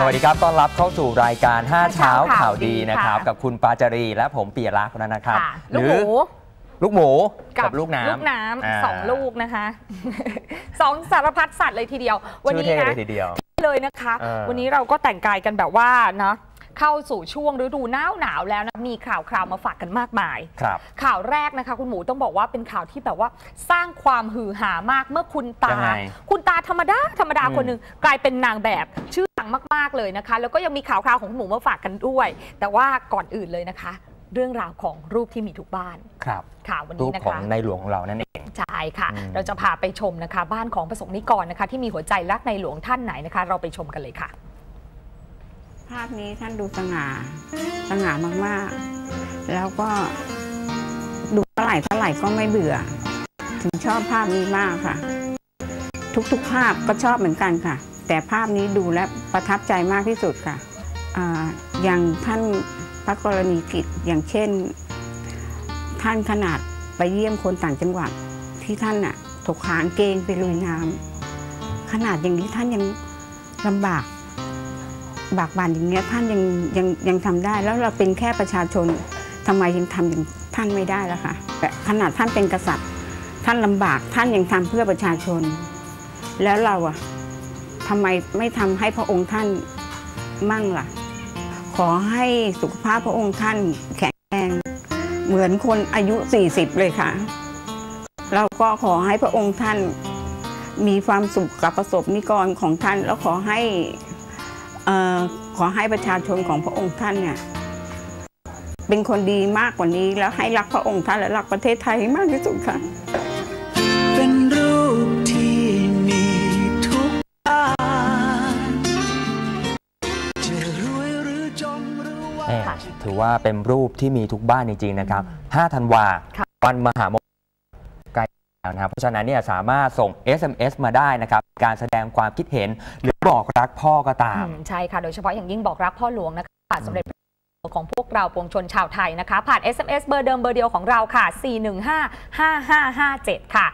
สวัสดีครับ ต้อนรับเข้าสู่รายการ 5 เช้าข่าข่าววดีดีนะครับค่ะกับคุณปาจารีและผมปียรักษ์นะครับค่ะหลูกรืหมูลูกหมูกักับลูกน้ำลูกน้อ่าำสองลูกนะคะสองสารพัดสัตว์เลยทีเดียว วันชื่อนี้เท่นะเลยทีเดียวเลยนะคะเออวันนี้เราก็แต่งกายกันแบบว่าเนาะเข้าสู่ช่วงฤดูหนาวหนาวแล้วนะมีข่าวคราวมาฝากกันมากมาย ครับข่าวแรกนะคะ คุณหมูต้องบอกว่าเป็นข่าวที่แบบว่าสร้างความฮือหามากเมื่อคุณตายังไงคุณตาธรรมดาธรรมดาอืมคนหนึ่งกลายเป็นนางแบบชื่อดัง มาก ๆ เลยนะคะ แล้วก็ยังมีข่าวคราวของคุณหมูมาฝากกันด้วย แต่ว่าก่อนอื่นเลยนะคะ เรื่องราวของรูปที่มีทุกบ้านครับข่าววันรูนี้ปนะของคะในหลวงของเรานั่นเอง ใช่ค่ะ อืม เราจะพาไปชมนะคะ บ้านของประสงค์นิกรนะคะ ที่มีหัวใจรักในหลวงท่านไหนนะคะ เราไปชมกันเลยค่ะ ภาพนี้ท่านดูสง่า สง่ามาก ๆ แล้วก็ดูเท่าไหร่เท่าไหร่ก็ไม่เบื่อ ถึงชอบภาพนี้มากค่ะ ทุก ๆ ภาพก็ชอบเหมือนกันค่ะ แต่ภาพนี้ดูและประทับใจมากที่สุดค่ะออย่างท่านพระกรณีกิจอย่างเช่น ท่านขนาดไปเยี่ยมคนต่างจังหวัดที่ท่านน่ะถกขางเกงไปลุยน้ำขนาดอย่างนี้ท่านยังลำบากบากบั่นอย่างเงี้ยท่านยังยังยังทำได้ แล้วเราเป็นแค่ประชาชนทำไมยังทำอย่างท่านไม่ได้ล่ะคะแต่ขนาดท่านเป็นกษัตริย์ ท่านลำบากท่านยังทำเพื่อประชาชน แล้วเราอะ ทำไมไม่ทำให้พระองค์ท่านมั่งล่ะ ขอให้สุขภาพพระองค์ท่านแข็งแรงเหมือนคนอายุ 40 เลยค่ะ เราก็ขอให้พระองค์ท่านมีความสุขกับประสบนิกรของท่าน แล้วขอให้ขอให้ประชาชนของพระองค์ท่านเนี่ยเป็นคนดีมากกว่านี้ แล้วให้รักพระองค์ท่านและรักประเทศไทยมากที่สุดค่ะ ถือว่าเป็นรูปที่มีทุกบ้านจริงๆนะครับ 5 ธันวาค่ะวันมหามงคลใกล้แล้วนะครับ เพราะฉะนั้นเนี่ยสามารถส่ง SMS มาได้นะครับ การแสดงความคิดเห็นหรือบอกรักพ่อก็ตามอืมใช่ค่ะ โดยเฉพาะอย่างยิ่งบอกรักพ่อหลวงนะคะสำเร็จของพวกเราปวงชนชาวไทยนะคะ ผ่าน SMS เบอร์เดิมเบอร์เดียวของเราค่ะ 4155557 ค่ะ